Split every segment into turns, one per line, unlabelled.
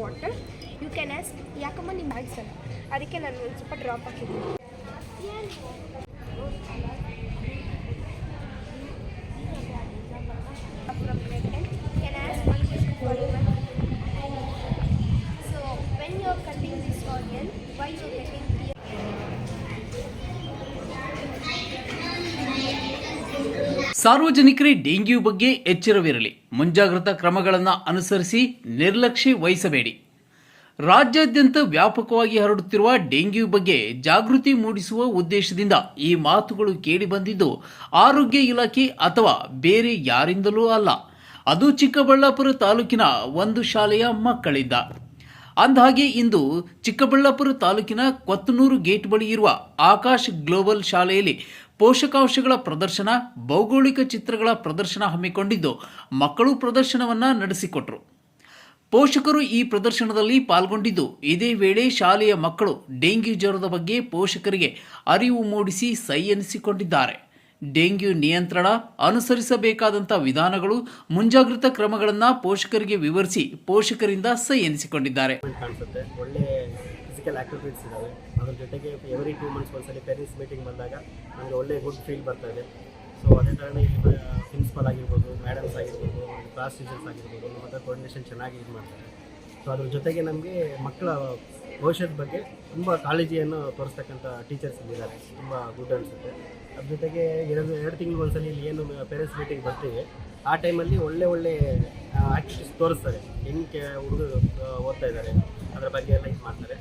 Water you can as ಯಾಕಮ್ಮ ನಿಮ್ಮ ಮ್ಯಾಗ್ಸ್ ಅಲ್ಲ ಅದಕ್ಕೆ ನಾನು ಒಂದು ಸ್ವಲ್ಪ ಡ್ರಾಪ್ ಹಾಕಿದ್ದೀನಿ.
ಸಾರ್ವಜನಿಕರೇ ಡೆಂಗ್ಯೂ ಬಗ್ಗೆ ಎಚ್ಚರವಿರಲಿ. ಮುಂಜಾಗ್ರತಾ ಕ್ರಮಗಳನ್ನು ಅನುಸರಿಸಿ ನಿರ್ಲಕ್ಷ್ಯ ವಹಿಸಬೇಡಿ. ರಾಜ್ಯಾದ್ಯಂತ ವ್ಯಾಪಕವಾಗಿ ಹರಡುತ್ತಿರುವ ಡೆಂಗ್ಯೂ ಬಗ್ಗೆ ಜಾಗೃತಿ ಮೂಡಿಸುವ ಉದ್ದೇಶದಿಂದ ಈ ಮಾತುಗಳು ಕೇಳಿಬಂದಿದ್ದು, ಆರೋಗ್ಯ ಇಲಾಖೆ ಅಥವಾ ಬೇರೆ ಯಾರಿಂದಲೂ ಅಲ್ಲ. ಅದು ಚಿಕ್ಕಬಳ್ಳಾಪುರ ತಾಲೂಕಿನ ಒಂದು ಶಾಲೆಯ ಮಕ್ಕಳಿದ್ದ. ಅಂದಹಾಗೆ ಇಂದು ಚಿಕ್ಕಬಳ್ಳಾಪುರ ತಾಲೂಕಿನ ಕೊತ್ತನೂರು ಗೇಟ್ ಬಳಿ ಇರುವ ಆಕಾಶ್ ಗ್ಲೋಬಲ್ ಶಾಲೆಯಲ್ಲಿ ಪೋಷಕಾಂಶಗಳ ಪ್ರದರ್ಶನ, ಭೌಗೋಳಿಕ ಚಿತ್ರಗಳ ಪ್ರದರ್ಶನ ಹಮ್ಮಿಕೊಂಡಿದ್ದು ಮಕ್ಕಳು ಪ್ರದರ್ಶನವನ್ನ ನಡೆಸಿಕೊಟ್ರು. ಪೋಷಕರು ಈ ಪ್ರದರ್ಶನದಲ್ಲಿ ಪಾಲ್ಗೊಂಡಿದ್ದು ಇದೇ ವೇಳೆ ಶಾಲೆಯ ಮಕ್ಕಳು ಡೆಂಗ್ಯೂ ಜ್ವರದ ಬಗ್ಗೆ ಪೋಷಕರಿಗೆ ಅರಿವು ಮೂಡಿಸಿ ಸೈ ಎನಿಸಿಕೊಂಡಿದ್ದಾರೆ. ಡೆಂಗ್ಯೂ ನಿಯಂತ್ರಣ ಅನುಸರಿಸಬೇಕಾದಂಥ ವಿಧಾನಗಳು, ಮುಂಜಾಗ್ರತಾ ಕ್ರಮಗಳನ್ನು ಪೋಷಕರಿಗೆ ವಿವರಿಸಿ ಪೋಷಕರಿಂದ ಸೈ ಎನಿಸಿಕೊಂಡಿದ್ದಾರೆ.
ಫಿಸಿಕಲ್ ಆ್ಯಕ್ಟಿವಿಟೀಸ್ ಇದ್ದಾವೆ ಅದ್ರ ಜೊತೆಗೆ ಎವ್ರಿ ಟೂ ಮಂತ್ಸ್ ಒಂದ್ಸಲಿ ಪೇರೆಂಟ್ಸ್ ಮೀಟಿಂಗ್ ಬಂದಾಗ ನಮಗೆ ಒಳ್ಳೆ ಗುಡ್ ಫೀಲ್ ಬರ್ತಾ ಇದೆ. ಸೊ ಅದೇ ಥರ ಇಲ್ಲಿ ಪ್ರಿನ್ಸಿಪಲ್ ಆಗಿರ್ಬೋದು ಮೇಡಮ್ಸ್ ಆಗಿರ್ಬೋದು ಕ್ಲಾಸ್ ಟೀಚರ್ಸ್ ಆಗಿರ್ಬೋದು ಹತ್ರ ಕೋರ್ಡಿನೇಷನ್ ಚೆನ್ನಾಗಿ ಇದು ಮಾಡ್ತಾರೆ. ಸೊ ಅದ್ರ ಜೊತೆಗೆ ನಮಗೆ ಮಕ್ಕಳ ಭವಿಷ್ಯದ ಬಗ್ಗೆ ತುಂಬ ಕಾಳಜಿಯನ್ನು ತೋರಿಸ್ತಕ್ಕಂಥ ಟೀಚರ್ಸ್ ಇದ್ದಾರೆ. ತುಂಬ ಗುಡ್ ಅನಿಸುತ್ತೆ. ಅದ್ರ ಜೊತೆಗೆ ಎರಡು ಎರಡು ತಿಂಗಳು ಒಂದ್ಸಲಿ ಇಲ್ಲಿ ಏನು ಪೇರೆಂಟ್ಸ್ ಮೀಟಿಂಗ್ ಬರ್ತೀವಿ. ಆ ಟೈಮಲ್ಲಿ ಒಳ್ಳೆ ಒಳ್ಳೆ ಆ್ಯಕ್ಟಿವಿಟೀಸ್ ತೋರಿಸ್ತಾರೆ. ಹೆಂಗೆ ಹುಡುಗರು ಓದ್ತಾ ಇದ್ದಾರೆ, ಅದರ ಬಗ್ಗೆ ಎಲ್ಲ ಇದು ಮಾಡ್ತಾರೆ.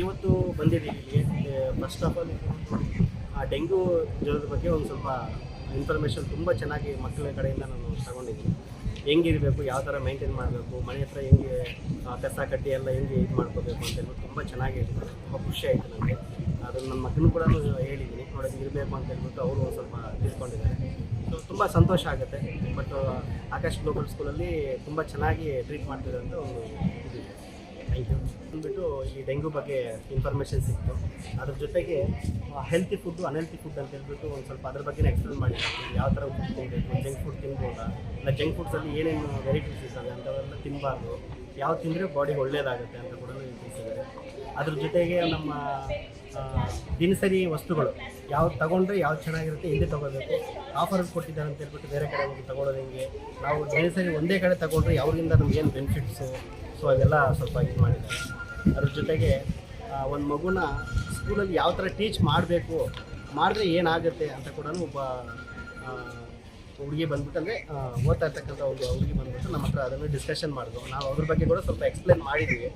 ಇವತ್ತು ಬಂದಿದ್ದೀವಿ ಇಲ್ಲಿಗೆ. ಫಸ್ಟ್ ಆಫ್ ಆಲ್ ಆ ಡೆಂಗ್ಯೂ ಜ್ವರದ ಬಗ್ಗೆ ಒಂದು ಸ್ವಲ್ಪ ಇನ್ಫಾರ್ಮೇಷನ್ ತುಂಬ ಚೆನ್ನಾಗಿ ಮಕ್ಕಳ ಕಡೆಯಿಂದ ನಾನು ತಗೊಂಡಿದ್ದೀನಿ. ಹೆಂಗಿರಬೇಕು ಯಾವ ಥರ ಮೇಂಟೈನ್ ಮಾಡಬೇಕು, ಮನೆ ಹತ್ರ ಹೆಂಗೆ ಕಸ ಕಡ್ಡಿ ಎಲ್ಲ ಹೆಂಗೆ ಇದು ಮಾಡ್ಕೋಬೇಕು ಅಂತ ಹೇಳ್ಬಿಟ್ಟು ತುಂಬ ಚೆನ್ನಾಗಿ ಹೇಳಿದ್ದಾರೆ ತುಂಬ ಖುಷಿ ಆಯಿತು ನನಗೆ ಅದನ್ನು ನನ್ನ ಮಕ್ಕಳು ಕೂಡ ಹೇಳಿದ್ದೀನಿ ನೋಡೋದು ಇರಬೇಕು ಅಂತ ಹೇಳ್ಬಿಟ್ಟು ಅವರು ಒಂದು ಸ್ವಲ್ಪ ತಿಳ್ಕೊಂಡಿದ್ದಾರೆ. ಸೊ ತುಂಬ ಸಂತೋಷ ಆಗುತ್ತೆ. ಬಟ್ ಆಕಾಶ್ ಗ್ಲೋಬಲ್ ಸ್ಕೂಲಲ್ಲಿ ತುಂಬ ಚೆನ್ನಾಗಿ ಟ್ರೀಟ್ ಮಾಡ್ತಿದ್ದಾರೆ ಅಂತ ಒಂದು ಇದಿದೆ ಥ್ಯಾಂಕ್ ಯು ಅಂದ್ಬಿಟ್ಟು ಈ ಡೆಂಗು ಬಗ್ಗೆ ಇನ್ಫಾರ್ಮೇಷನ್ ಸಿಕ್ತು. ಅದ್ರ ಜೊತೆಗೆ ಹೆಲ್ತಿ ಫುಡ್ಡು ಅನ್ಹೆಲ್ತಿ ಫುಡ್ ಅಂತ ಹೇಳ್ಬಿಟ್ಟು ಒಂದು ಸ್ವಲ್ಪ ಅದ್ರ ಬಗ್ಗೆ ಎಕ್ಸ್ಪ್ಲೇನ್ ಮಾಡಿ ಯಾವ ಥರ ಫುಡ್ ತಿನ್ನಬೇಕು ಜಂಕ್ ಫುಡ್ ತಿನ್ಬೋದಾ? ಇಲ್ಲ ಜಂಕ್ ಫುಡ್ಸಲ್ಲಿ ಏನೇನು ವೆರೈಟೀಸ್ ಇದ್ದಾವೆ ಅಂಥವೆಲ್ಲ ತಿನ್ನಬಾರ್ದು ಯಾವ ತಿಂದರೆ ಬಾಡಿ ಒಳ್ಳೆಯದಾಗುತ್ತೆ ಅಂತ ಕೂಡ ತಿಳಿಸಿದ್ದಾರೆ. ಅದ್ರ ಜೊತೆಗೆ ನಮ್ಮ ದಿನಸರಿ ವಸ್ತುಗಳು, ಯಾವ್ದು ತಗೊಂಡ್ರೆ ಯಾವ್ದು ಚೆನ್ನಾಗಿರುತ್ತೆ, ಎಲ್ಲಿ ತಗೋಬೇಕು ಆಫರ್ ಕೊಟ್ಟಿದ್ದಾರೆ ಅಂತ ಹೇಳ್ಬಿಟ್ಟು ಬೇರೆ ಕಡೆ ಹೋಗಿ ತಗೊಳ್ಳೋದು ಹೆಂಗೆ? ನಾವು ದಿನಸರಿ ಒಂದೇ ಕಡೆ ತಗೊಂಡ್ರೆ ಯಾವ್ರಿಂದ ನಮ್ಗೆ ಏನು ಬೆನಿಫಿಟ್ಸು ಸೊ ಅದೆಲ್ಲ ಸ್ವಲ್ಪ ಇದು ಮಾಡಿದ್ದಾರೆ. ಅದ್ರ ಜೊತೆಗೆ ಒಂದು ಮಗುನ ಸ್ಕೂಲಲ್ಲಿ ಯಾವ ಥರ ಟೀಚ್ ಮಾಡಬೇಕು, ಮಾಡಿದ್ರೆ ಏನಾಗುತ್ತೆ ಅಂತ ಕೂಡ ಒಬ್ಬ ಹುಡುಗಿ ಬಂದ್ಬಿಟ್ಟು ಅಂದರೆ ಓದ್ತಾ ಇರ್ತಕ್ಕಂಥ ಒಂದು ಹುಡುಗಿ ಬಂದ್ಬಿಟ್ಟು ನಮ್ಮ ಹತ್ರ ಅದನ್ನು ಡಿಸ್ಕಷನ್ ಮಾಡಿದ್ರು ನಾವು ಅದ್ರ ಬಗ್ಗೆ ಕೂಡ ಸ್ವಲ್ಪ ಎಕ್ಸ್ಪ್ಲೇನ್ ಮಾಡಿದ್ವಿ.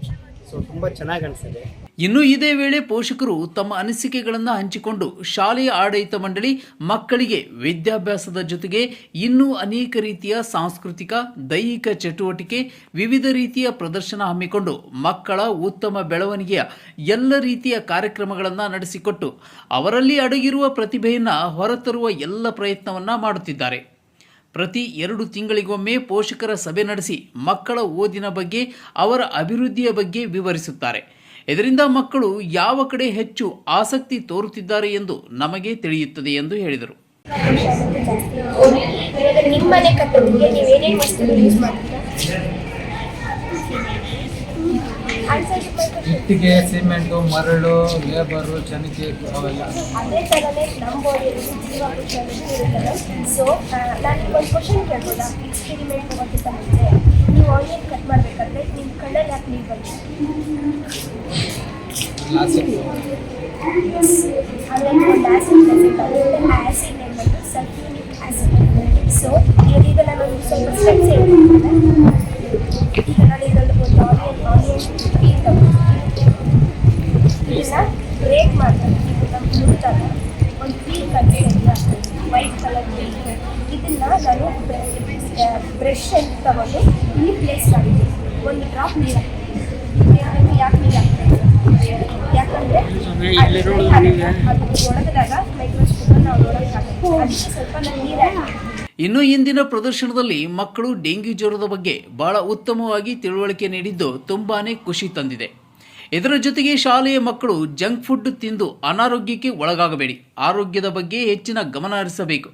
ಸೊ ತುಂಬ ಚೆನ್ನಾಗಿ ಅನಿಸಿದೆ.
ಇನ್ನು ಇದೇ ವೇಳೆ ಪೋಷಕರು ತಮ್ಮ ಅನಿಸಿಕೆಗಳನ್ನು ಹಂಚಿಕೊಂಡು ಶಾಲೆಯ ಆಡಳಿತ ಮಂಡಳಿ ಮಕ್ಕಳಿಗೆ ವಿದ್ಯಾಭ್ಯಾಸದ ಜೊತೆಗೆ ಇನ್ನೂ ಅನೇಕ ರೀತಿಯ ಸಾಂಸ್ಕೃತಿಕ, ದೈಹಿಕ ಚಟುವಟಿಕೆ, ವಿವಿಧ ರೀತಿಯ ಪ್ರದರ್ಶನ ಹಮ್ಮಿಕೊಂಡು ಮಕ್ಕಳ ಉತ್ತಮ ಬೆಳವಣಿಗೆಯ ಎಲ್ಲ ರೀತಿಯ ಕಾರ್ಯಕ್ರಮಗಳನ್ನು ನಡೆಸಿಕೊಟ್ಟು ಅವರಲ್ಲಿ ಅಡಗಿರುವ ಪ್ರತಿಭೆಯನ್ನು ಹೊರತರುವ ಎಲ್ಲ ಪ್ರಯತ್ನವನ್ನು ಮಾಡುತ್ತಿದ್ದಾರೆ. ಪ್ರತಿ ಎರಡು ತಿಂಗಳಿಗೊಮ್ಮೆ ಪೋಷಕರ ಸಭೆ ನಡೆಸಿ ಮಕ್ಕಳ ಓದಿನ ಬಗ್ಗೆ, ಅವರ ಅಭಿವೃದ್ಧಿಯ ಬಗ್ಗೆ ವಿವರಿಸುತ್ತಾರೆ. ಇದರಿಂದ ಮಕ್ಕಳು ಯಾವ ಕಡೆ ಹೆಚ್ಚು ಆಸಕ್ತಿ ತೋರುತ್ತಿದ್ದಾರೆ ಎಂದು ನಮಗೆ ತಿಳಿಯುತ್ತದೆ ಎಂದು ಹೇಳಿದರು.
ನಿಮ್ಮ ಮನೆ ಕಟ್ಟೋದಕ್ಕೆ ನೀವು ಏನೇನು ವಸ್ತುಗಳು ಯೂಸ್ ಮಾಡ್ತೀರಾ ಆನ್ಸರ್
ಇಟ್ಟಿಗೆ ಸಿಮೆಂಟು ಮರಳು ಲೇಬರು ಚನಿಕೆ ಅವೆಲ್ಲ.
ಅದೇ ಥರನೇ ನಮ್ಮ ಬಾಡಿಯಲ್ಲಿ ಇರುತ್ತಲ್ಲ ಸೊ ನಾನು ಒಂದು ಕ್ವಶನ್ ಕೇಳ್ಬೋದಾ? ಎಕ್ಸ್ಪೆರಿಮೆಂಟ್ ಮುಂಚೆ. ನೀವು ಆನಿಯನ್ ಕಟ್ ಮಾಡಬೇಕಂದ್ರೆ ನಿಮ್ಮ ಕಣ್ಣಲ್ಲಿ ಯಾಕೆ ನೀರು ಬಂದಿದೆ? ಆ್ಯಸಿಡ್ ಆ್ಯಸಿಡ್ ಸೊ ಇದೀಗ ನಾನು ಸ್ವಲ್ಪ ಸ್ಟೆಪ್ಸ್ ಹೇಳ್ತೀನಿ. ವೈಟ್ ಕಲರ್ ಇದನ್ನ ನಾನು ಬ್ರಷ್ ಅಂತ ತಗೊಂಡು ಇಲ್ಲಿ ಪ್ಲೇಸ್ ಮಾಡಿದ್ದೀನಿ ಒಂದು ಡ್ರಾಪ್ ನೀರು ಹಾಕ್ತೀನಿ. ಯಾಕೆ ನೀರು ಹಾಕ್ತೀನಿ? ಯಾಕಂದರೆ ಅದು ಒಣಗಿದಾಗ ಮೈಕ್ರೋಸ್ಕೋಪ್ ನಾವು ನೋಡೋಕ್ಕಾಗುತ್ತೆ ಅದಕ್ಕೆ ಸ್ವಲ್ಪ ನಾನು ನೀರು ಹಾಕ್ತೀನಿ.
ಇನ್ನು ಇಂದಿನ ಪ್ರದರ್ಶನದಲ್ಲಿ ಮಕ್ಕಳು ಡೆಂಗ್ಯೂ ಜ್ವರದ ಬಗ್ಗೆ ಬಹಳ ಉತ್ತಮವಾಗಿ ತಿಳುವಳಿಕೆ ನೀಡಿದ್ದು ತುಂಬಾನೇ ಖುಷಿ ತಂದಿದೆ. ಇದರ ಜೊತೆಗೆ ಶಾಲೆಯ ಮಕ್ಕಳು ಜಂಕ್ ಫುಡ್ ತಿಂದು ಅನಾರೋಗ್ಯಕ್ಕೆ ಒಳಗಾಗಬೇಡಿ. ಆರೋಗ್ಯದ ಬಗ್ಗೆ ಹೆಚ್ಚಿನ ಗಮನ ಹರಿಸಬೇಕು.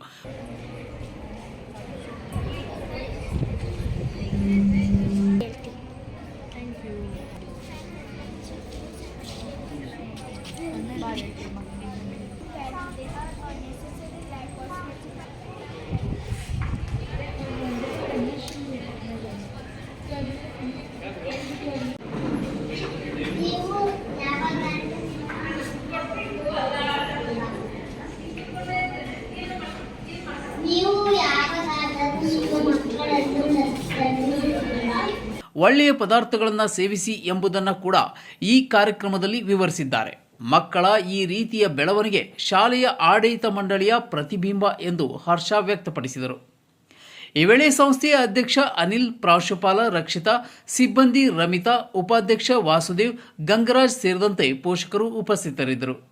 ಒಳ್ಳೆಯ ಪದಾರ್ಥಗಳನ್ನು ಸೇವಿಸಿ ಎಂಬುದನ್ನು ಕೂಡ ಈ ಕಾರ್ಯಕ್ರಮದಲ್ಲಿ ವಿವರಿಸಿದ್ದಾರೆ. ಮಕ್ಕಳ ಈ ರೀತಿಯ ಬೆಳವಣಿಗೆ ಶಾಲೆಯ ಆಡಳಿತ ಮಂಡಳಿಯ ಪ್ರತಿಬಿಂಬ ಎಂದು ಹರ್ಷ ವ್ಯಕ್ತಪಡಿಸಿದರು. ಈ ವೇಳೆ ಸಂಸ್ಥೆಯ ಅಧ್ಯಕ್ಷ ಅನಿಲ್ ಪ್ರಾಂಶುಪಾಲ, ರಕ್ಷಿತಾ ಸಿಬ್ಬಂದಿ ರಮಿತಾ, ಉಪಾಧ್ಯಕ್ಷ ವಾಸುದೇವ್, ಗಂಗರಾಜ್ ಸೇರಿದಂತೆ ಪೋಷಕರು ಉಪಸ್ಥಿತರಿದ್ದರು.